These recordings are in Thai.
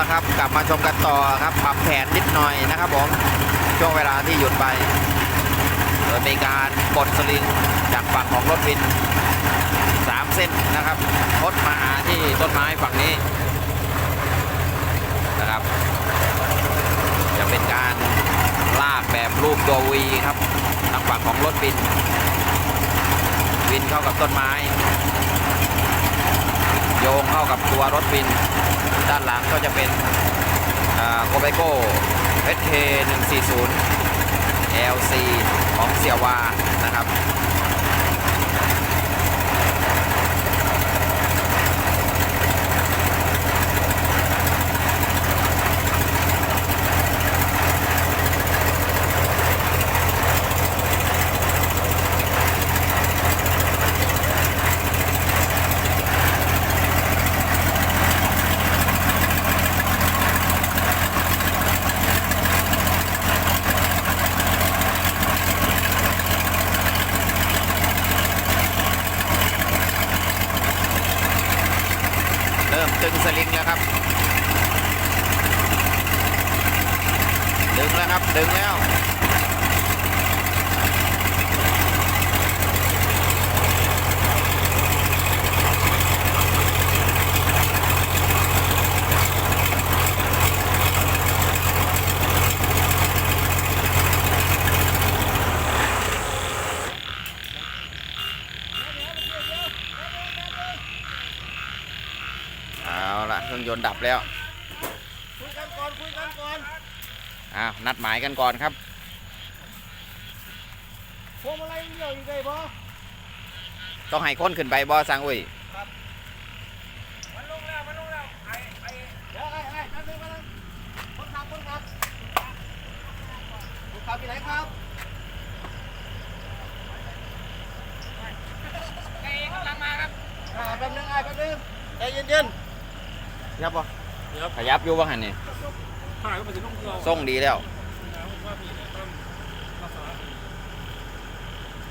ละครับ กลับมาชมกันต่อครับ ปรับแผนนิดหน่อยนะครับผม ช่วงเวลาที่หยุดไปโดยมีการกดสลิงจากฝั่งของรถวินสามเส้นนะครับพดมาหาที่ต้นไม้ฝั่งนี้นะครับ จะเป็นการลากแบบรูปตัววีครับทางฝั่งของรถวินวินเข้ากับต้นไม้ โยงเข้ากับตัวรถวิน ด้านหลังก็จะเป็นโกเบโก้ SK 140 LC ของเสียวานะครับ ตึงสลิงแล้วครับ ดึงแล้วครับ ดึงแล้ว เอาละเครื่องยนต์ดับแล้ว คุยกันก่ อนคุยกันก่อนอ้าวนัดหมายกันก่อนครับพวงมาลัยเดี่ยวอยู่ได้บ่ต้องให้คนขึ้นไปบอสังอุ้ยมันลงแล้วมันลงแล้วไอ้ไอ้เดี๋ยวไอ้ไอ้นั่นนึงมานั่งคนขับคนขับคนขับอยู่ไหนครับไอ้กำลังมาครับอ่าแป๊บนึงไอ้แป๊บนึงใจเย็นยับปะขยับอยู่บ้างหันนี่ หายก็ไปถึงต้องเราส่งดีแล้วว่าพี่ต้องรักษา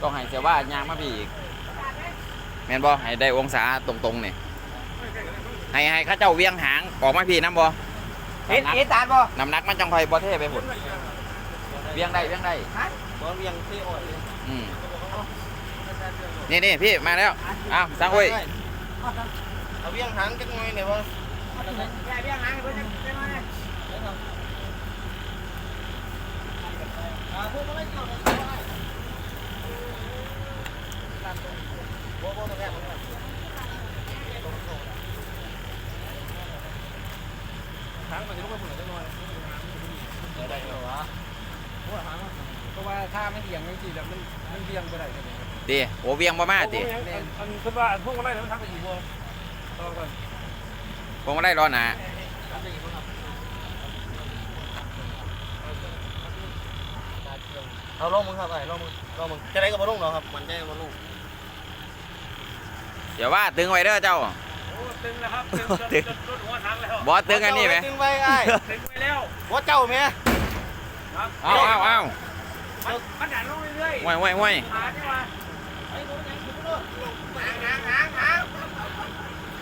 ต้องให้เสียว่ายางมาพี่อีกแม่นบอให้ได้องศาตรงๆนี่ให้ให้เข้าเจ้าเวียงหางออกมาพี่น้ำบอๆเห็นเห็นตาบ่น้ำหนักมันจังคอยบอเท่ไปหุ่นเวียงได้เวียงได้บ่เวียงที่อ่อนอืมนี่นี่พี่มาแล้วอ้าวสังอุ้ยเอาเวียงหางจังไงเนี่ยวะเวียงหางเพิ่นจะมาเนี่ยอ่าพวกมาลัยเดี่ยวเนี่ยบ่บ่บ่แม่บ่แม่ ทางมันจะต้องไปเหมือนกันหน่อยได้เหรอวะเพราะว่าทางเพราะว่าถ้าไม่เบี่ยงจริงๆแล้วมันมันเบี่ยงไปได้เลยดีโอเวียงบ่มาติอันคือว่าพวกอะไรมันทำไปอีกบ่ต่อกันผมก็ได้รอหนา เอาลงมึงครับไอ้ลงมึงลงมึงจะได้กับบ่ลงเหรอครับ มันได้กับบ่ลงเดี๋ยวว่าตึงไว้เด้อเจ้า โอ้ตึงแล้วครับตึง จนจนหัวทางแล้วบอสตึงอันนี้ไหมตึงไว้ไอ้ตึงไปแล้วหัวเจ้าแม่ครับเอาเอาเอามันมันดันลงเรื่อยห่วยห่วยห่วยๆหาที่ว่าหางหางหาง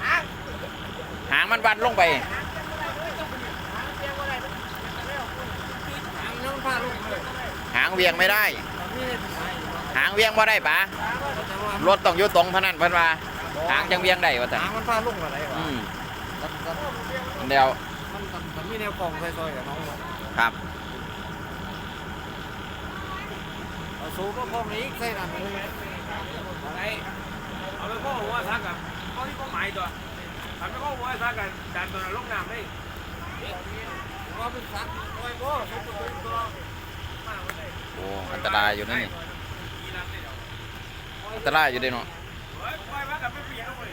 หางหางมันวัดลงไปทางนั้นพาลงเลย หางเวียงไม่ได้ หางเวียงบ่ได้ปะรถต้องอยู่ตรงพนันเพิ่นว่าหางจังเวียงได้ว่าแต่ทางมันพาลงอะไรวะอืมเดี๋ยวมันมันมีแนวกล่องซอยๆกับน้องครับเอาสูบก็พองนี้ใส่นั่นเลยอะไรเอาไปข้อหัวซักอะข้อที่ก็หมายตัวทำไปข้อหัวซักกันดันตัวลงน้ำได้ว่าเป็นซักโอ้ยโว้ซุปตัวตัว โอ้อันตรายอยู่นั่นนี่อันตรายอยู่เด้เนาะเฮ้ยปล่อยมากับไม่เปลี่ยนเลย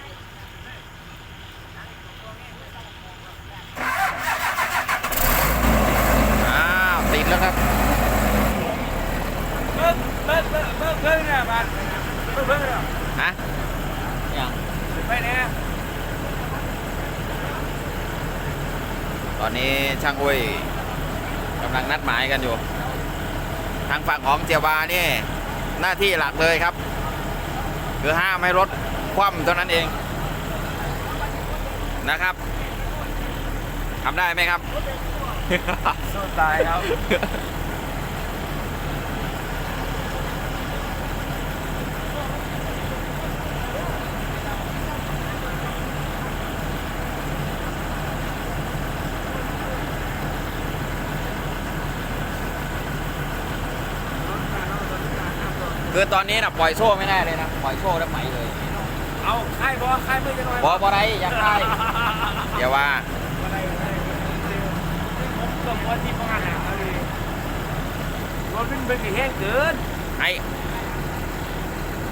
อ้าวติดแล้วครับเบิ้งเบิ้งเบิ้งเบิ้งเบิ้งเนี่ยบ้านเบิ้งเบิ้งเนี่ยฮะไปเนี่ยตอนนี้ช่างอุ้ยกำลังนัดหมายกันอยู่ ทางฝั่งของเจียวบานี่หน้าที่หลักเลยครับ คือห้ามให้รถคว่ำเท่านั้นเองนะครับทำได้ไหมครับสู้ตายครับ คือตอนนี้นะปล่อยโซ่ไม่ได้เลยนะปล่อยโซ่แล้วไปเลยเอาค่ายบอค่ายมือจะหน่อยบอบอไรอยากได้อย่าว่าผมก็ว่าที่ประกันหาเลยรถมันเป็นกี่แห้งเกินไอ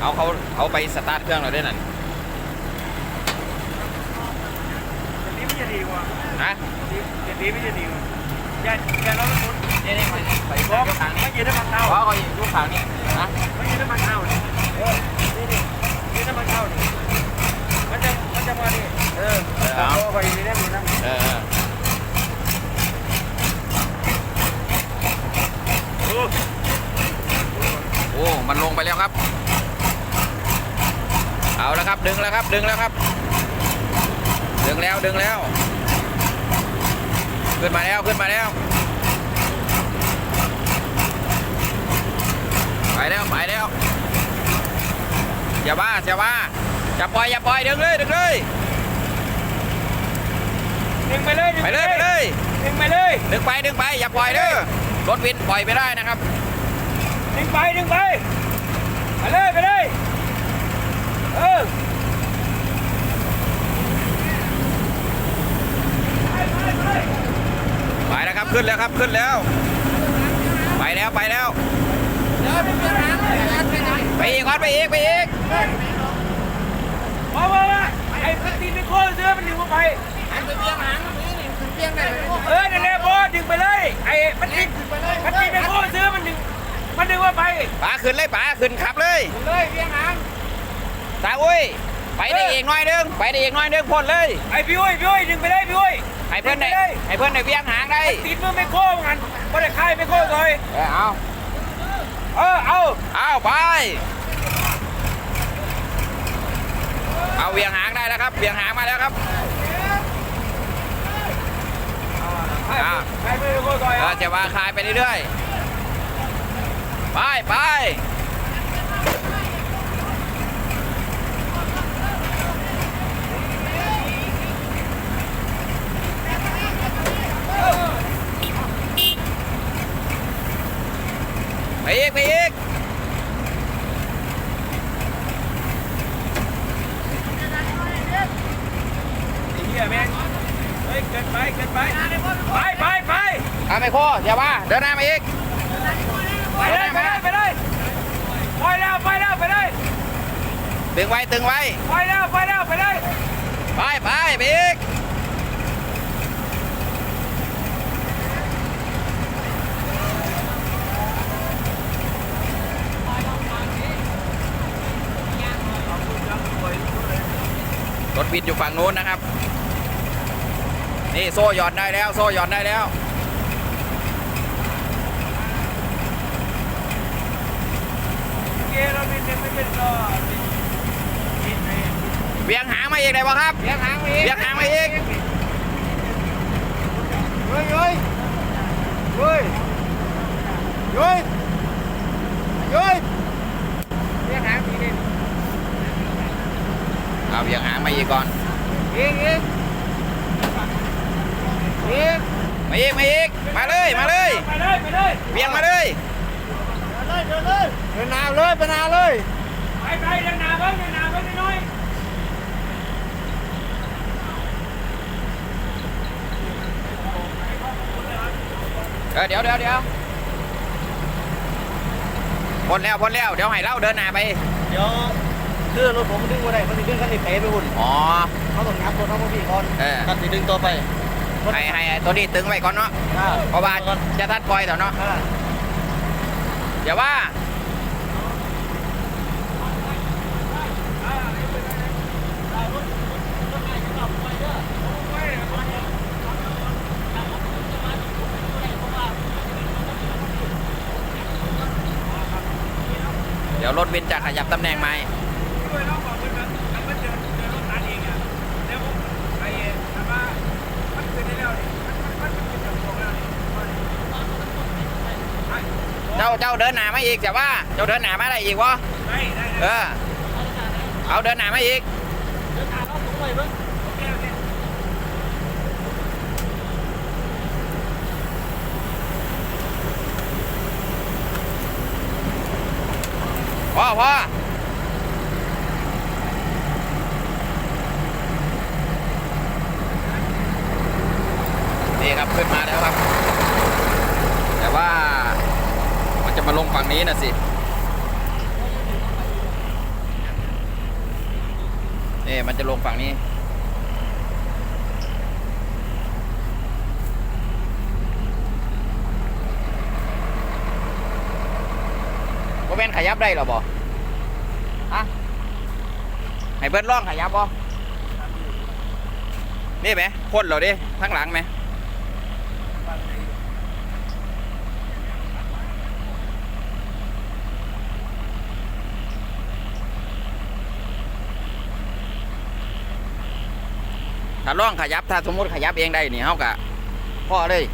เอาเขาเอาไปสตาร์ทเครื่องเราด้วยนั่นจะดีไม่จะดีกว่านะจะดีไม่จะดีกว่า อย่าอย่าเราหมดนี่นี่ไปไปบอกทางไม่ยืนน้ำมันเท้าเพราะเขาอยู่ทุกทางนี้นะไม่ยืนน้ำมันเท้านี่เออนี่นี่ยืนน้ำมันเท้านี่มันจะมันจะมาดิเออเอาไปมีได้หมดนะเออเออโอ้มันลงไปแล้วครับ เอาแล้วครับดึงแล้วครับดึงแล้วครับ ดึงแล้วดึงแล้ว ขึ้นมาแล้วขึ้นมาแล้ว ไปแล้วไปแล้วอย่าบ้าอย่าบ้าอย่าปล่อยอย่าปล่อยดึงเลยดึงเลยดึงไปเลยไปเลยไปเลยดึงไปเลยดึงไปดึงไปอย่าปล่อยเด้อรถวินปล่อยไม่ได้นะครับดึงไปดึงไปไปเลยไปเลยเออ ไปแล้วครับขึ้ นแล้วครับขึ้นแล้ว ไปแล้วไปแล้วไปอีกก่อนไปอีกไปอีกมามามาไอ้พันตีนไปโค้เสื้อมันดึงมาไปเออนั่นแหละบอสดึงไปเลยไอ้พันตีนพันตีนไปโค้เสื้อมันดึงมันดึงมาไปป๋าขึ้นเลยป๋าขึ้นขับเลยเลยเพียงหางตาอุ้ย ไปได้อีกหน่อยนึงไปได้อีกหน่อยนึงพ่นเลย ไอ้พี่อุ้ยพี่อุ้ยดึงไปเลยพี่อุ้ยให้เพื่อนได้ดึงไปเลยให้เพื่อนได้เวียงหางได้ตีนมือไม่โค้งันบ่ได้คายไม่โค้เลยเออเอาเออเอาเอาไป เอาเวียงหางได้แล้วครับเวียงหางมาแล้วครับอ่าคายมือไม่โค้เลยเออจะว่าคลายไปเรื่อยๆไปไป ไปอีกไปอีกไอ้เหี้ยแม่งเฮ้ยเกินไปเกินไปไปไปไปเอาไม่โคอย่าว่าเดินหน้ามาอีกไปเลยไปเลยไปเลยไปแล้วไปแล้วไปเลยตึงไว้ตึงไว้ไปแล้วไปแล้วไปเลยไปไปไปอีก รถบินอยู่ฝั่งนู้นนะครับ นี่โซ่หย่อนได้แล้ว โซ่หย่อนได้แล้วเกเราเป็นไม่เป็นก็บินไปเวียงหางมาอีกได้ป่ะครับเลี้ยงหางไปอีกเลี้ยงหางไปอีกเฮ้ยเฮ้ยเฮ้ยเฮ้ยเฮ้ยเลี้ยงหางทีนึง เอาเวียงหางมาอีกก่อนอีกอีกอีกมาอีกมาอีกมาเลยมาเลยไปเลยไปเลยเวียงมาเลยเดินเลยเดินเลยเดินนาเลยไปนาเลยไปไปเดินนาเบิ้งเดินนาเบิ้งน้อยเออเดี๋ยวเดี๋ยวเดี๋ยวพ้นแล้วพ้นแล้วเดี๋ยวให้เล่าเดินหน้าไปเดี๋ยว เลื่อนรถผมดึงมาได้มันดึงคันนี้เป๋ไปหุ่นอ๋อ เขาต้องงับรถเขาพี่ก่อนเออกันสิดึงตัวไปให้ให้ตัวนี้ตึงไว้ก่อนเนาะอ่าเพราะว่าจะทัดปล่อยแต่เนาะอ่าเดี๋ยวว่า เดี๋ยวรถวินจะขยับตำแหน่งใหม่ ช่วยน้องบอกเพื่อนมันมันเดินเดินรถตัดเองอะเดี๋ยวผมไปแต่ว่ามันคือได้แล้วนี่ เจ้าเดินหน้ามาอีกแต่ว่าเจ้าเดินหน้ามาได้อีกวะได้ได้เออเอาเดินหน้ามาอีกเดินทางเข้าสูงไปเบิ่งโอเคโอเคพ่อพ่อนี่ครับขึ้นมาแล้วครับ แต่ว่ามันจะมาลงฝั่งนี้นะสิ นี่มันจะลง ฝั่งนี้ บ่แม่นขยับได้หรอบ่อะให้เบิดล่องขยับบ่นี่ไหมพ่นเราดิทั้งหลังไหม ถ้าล่องขยับถ้าสมมติขยับเองได้นี่เฮากะพ่อเลย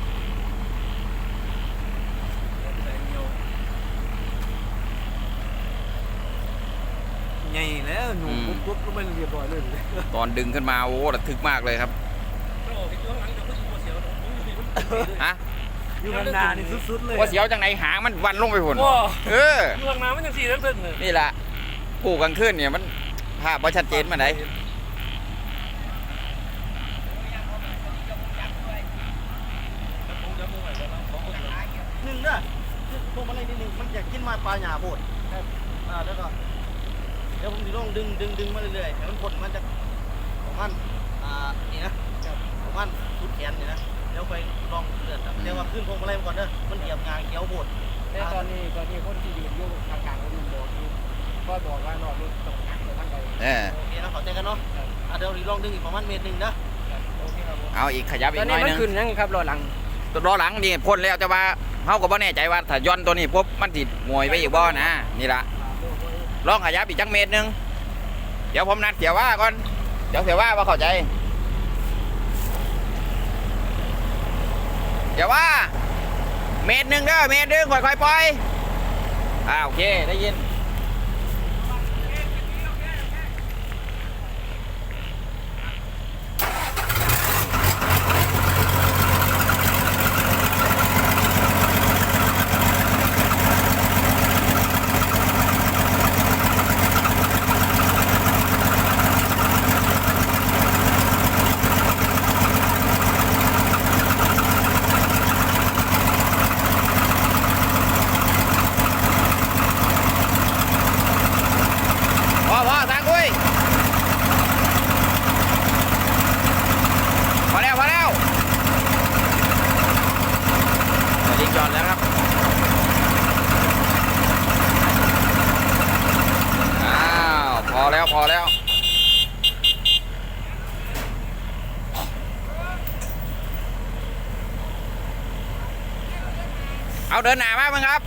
ใหญ่แล้วหนูอืมปุ๊บปุ๊บก็ไม่เรียบร้อยเลยตอนดึงขึ้นมาโอ้ระทึกมากเลยครับฮะอยู่นานๆนี่สุดๆเลยว่าเสียวจังไหนหางมันวันลงไปพุ่นว้าเอออยู่ข้างหน้ามันยังสีนั่นเพิ่งเลยนี่แหละผู้กลางคืนเนี่ยมันภาพบ่ชัดเจนมาไหน หนึ่งเด้อพวกมันอะไรนิดนึงมันอยา กกินมาปลาหยาโพดอ่าแล้วก็เดี๋ยวผมจะลองดึงดึงดึงมาเรื่อยๆให้มันพ้นมันจะของมันอ่านี่นะของมันทุดแขนนี่นะเดี๋ยวไปลองเลือดครับเดี๋ยวว่าขึ้นพวงมาลัยมาก่อนเด้อมันเหยียบงาเขียวโพดแต่ตอนนี้ตอนนี้คนที่ยืนอยู่ทางกลางคนบอกอยู่ก็บอกว่ารอรถตกทางไปทางใดเออโอเคนะขอใจกันเนาะอะเดี๋ยวลองดึงอีกประมาณเมตรหนึ่งนะโอเคครับผมเอาอีกขยับอีตอกนหน่นี้อยมันนึงขึ้นยังครับรอหลังตัวล้อหลังนี่พ่นแล้วแต่ว่า เฮาก็บ่แน่ใจว่าถ้าย้อนตัวนี้ปุ๊บมันสิมวยไปอีกบ่นะนี่ละลองขยับอีกจังเมตรหนึงเดี๋ยวผมนัดเสียว่าก่อนเดี๋ยวเสียว่าว่าเข้าใจเสียว่า เมตรหนึงเด้อเมตรหนึงค่อยๆปล่อยอ่าโอเคได้ยิน พอพอทางคุยพอแล้วพอแล้วลิง จอนแล้วครับอ้าวพอแล้วพอแล้วเอาเดินหนามามั้งครับ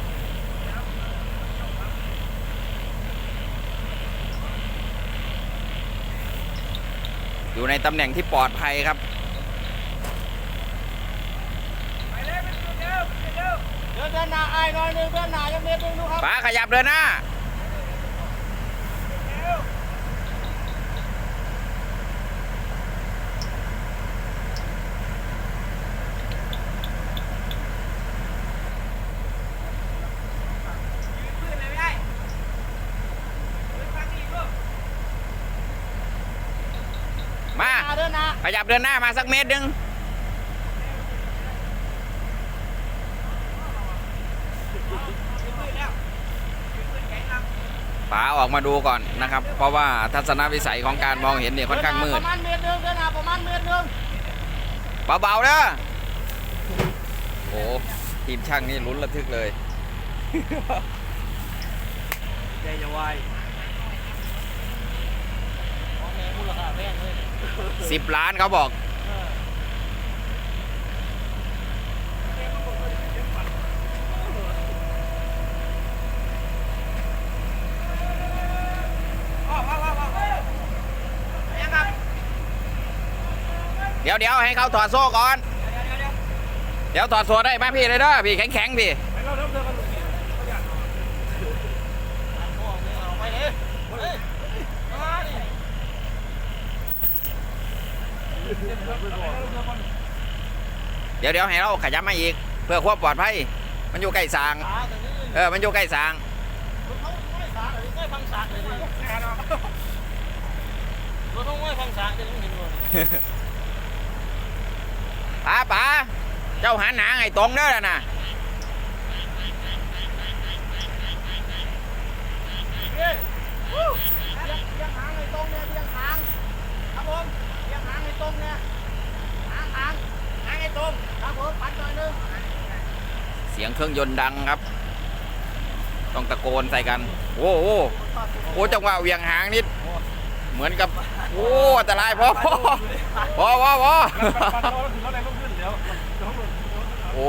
อยู่ในตำแหน่งที่ปลอดภัยครับ เดิน เดินหน้าไอ้หน่อยหนึงเดินหน้ายังเมตรหนึงดูครับป๋าขยับเดินหน้ามาเดินหน้าขยับเดินหน้ามาสักเมตรหนึ่งป๋า ออกมาดูก่อนนะครับ เพราะว่าทัศนวิสัยของการมองเห็นเนี่ยค่อนข้างมืปดระมาณเมตรหนึงเดินหน้าประมาณเมตรหนึงเบาๆเด้อโอ้ทีมช่างนี่ลุ้นระทึกเลยใหญ่จะวายของแม่มูลค่าแพงเลย10ล้านเขาบอก เดี๋ยวเดี๋ยวให้เขาถอดโซ่ก่อน เดี๋ยวถอดโซ่ได้ไหมพี่เลยเด้อพี่แข็งๆพี่เดี๋ยวเดี๋ยวให้เราขยับมาอีก เพื่อควบปลอดภัย มันอยู่ใกล้สาง เออ มันอยู่ใกล้สางรถต้องไหวฟังสางจะต้องเห็นหมด ป๋าป๋าเจ้าหันหนาไงตรงเด้อน่ะเฮ้ยวู้เบียงเบียงหางให้ตรงเนี่ยเบียงหางครับผมเบียงหางให้ตรงเนี่ยหางหางหางให้ตรงครับผมปัดหน่อยนึงเสียงเครื่องยนต์ดังครับ ต้องตะโกนใส่กัน โอ้โหโอ้จังหวะเวียงหางนิด เหมือนกับ โอ้อันตรายพอพอพอพอ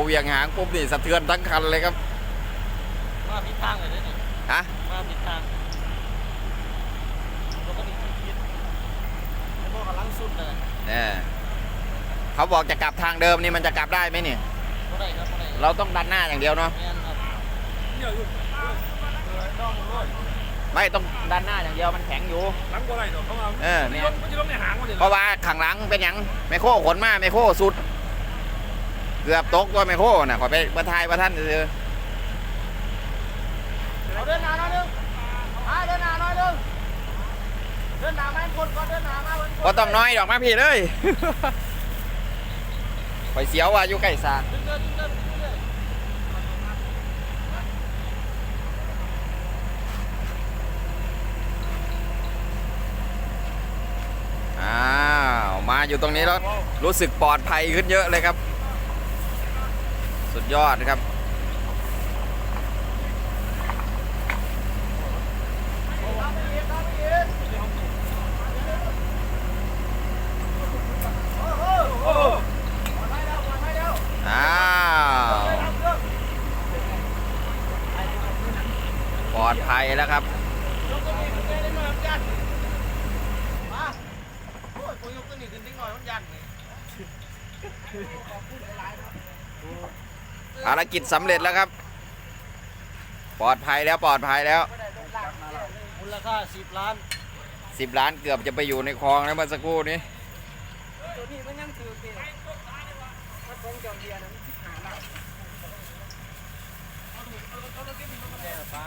เหวียงหางปุ๊บนี่สะเทือนทั้งคันเลยครับ มาผิดทางเลยเนี่ยฮะมาผิดทางรถก็มีพิษแล้วพวกกำลังสุดเลยเนี่ยเขาบอกจะกลับทางเดิมนี่มันจะกลับได้ไหมเนี่ยก็ได้ครับก็ได้เราต้องดันหน้าอย่างเดียวเนาะแม่นครับเนี่ยอยู่ต้องรถไม่ต้องดันหน้าอย่างเดียวมันแข็งอยู่หลังบ่ได้ดอกเขามาเออไม่เนี่ยล้มไม่ล้มในหางมันเลยเพราะว่าข้างหลังเป็นหยังไมโครขนมาไมโครสุด เกือบตกตัวไมโครน่ะขอไปประทายประท่านซื้อเอาเดินหน้าหน่อยนึงอ่าเดินหน้าหน่อยนึงเดินหน้ามาให้คนก่อนเดินหน้ามาเหมือนคนก็ต้องน้อยดอกมาพี่เลยไปเสียวว่าอยู่ใกล้สางดึงเดินดึงเดินดึงเดินอ้าว มาอยู่ตรงนี้แล้ว รู้สึกปลอดภัยขึ้นเยอะเลยครับ สุดยอดครับอาไปอีกเอาไปลอดภัยแล้วปลอดภัยแล้วอ้าวทำเครื่องปลอดภัยแล้วครับยกตัวนี้ขึ้นได้หน่อยมันยันมายผมยกตัวนี้ขึ้นได้หยัน ภารกิจสำเร็จแล้วครับ ปลอดภัยแล้วปลอดภัยแล้วมูลค่า10ล้าน10ล้านเกือบจะไปอยู่ในคลองแล้วเมื่อสักครู่นี้ตัวนี้มันยังถือเป็นมันคงจอมเบียร์นะมันสิบหาล้านแน่ฟ้า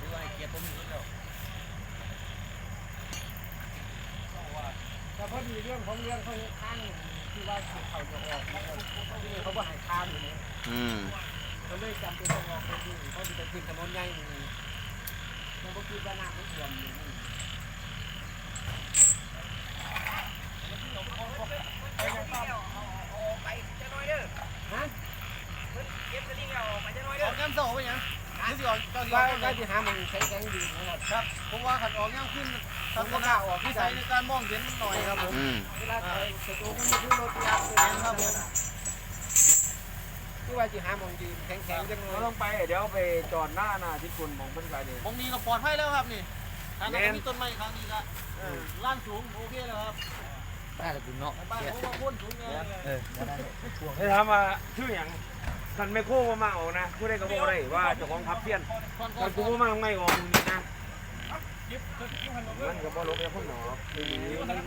ดูไอ้เกียร์ตัวนี้แล้วแต่พอดีเรื่องของเรื่องเขาข้าง ที่ว่าเขาจะออกที่เขาบ่ใหายข้ามอยู่นี่อืมเขาเลยจำเป็นต้องออกไปที่เขาจะไปขึ้นถนนใหญ่อยู่นี่แล้วก็คิดว่าน้ำมันท่วมอยู่นี่ออกน้ำโซ่ไปยังนี่สิออกเจ้าสิอว่าอกได้ที่หามันใช้แข็งดีนะครับครับผมว่าขันออกย่างขึ้น ทำกล้าออกที่ใส่ในการมองเห็นหน่อยครับผมอืมเวลาใส่สตูมันมีรถยางแม่นครับผมที่ว่าจะหามันยืนแข็งๆจังเลเรายต้องไปเดี๋ยวไปจอดหน้าหน้าที่คุณมองเพิ่นไปดิมองนี้ก็ปลอดภัยแล้วครับนี่ทางแม่นั้นนมีต้นไม้ทางนี้ก็ล้านสูงโอเคแล้วครับได้ละคุณเนาะบ้านผมว่าพ้นสูงเนี่ยเออได้ให้ถามว่าชื่อหยังคันไม่โค้งมาออกนะผู้ใดก็บอกได้ว่าเจ้าของทับเพี้ยนก่อนก่คัอนนกูบ่มาไม่ออกนี่นะ มันก็บ่ลงไปพุ่นหนอ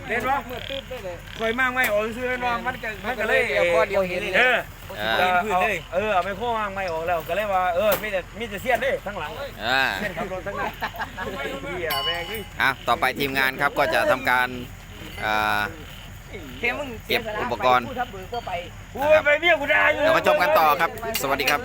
เล่นบ่เมื่อตื้นได้เลยคอยมากไม่ออกซื้อเนาะมันก็มันก็เลยเดียวพอเดียวเห็นเลยเออเอเอออเอาเออเอาไม่โค้งมากไม่ออกแล้วก็เลยว่าเออมีแต่มีแต่เสี้ยนเด้ทั้งหลังอ่าเสี้ยนขับรถทั้งนั้นเหี้ยแม่งนี่อะต่อไปทีมงานครับก็จะทำการอ่าเทมึงเก็บอุปกรณ์ผู้ทับเบิกก็ไปกูไปเมียกูได้อยู่เดี๋ยวมาชมกันต่อครับ สวัสดีครับ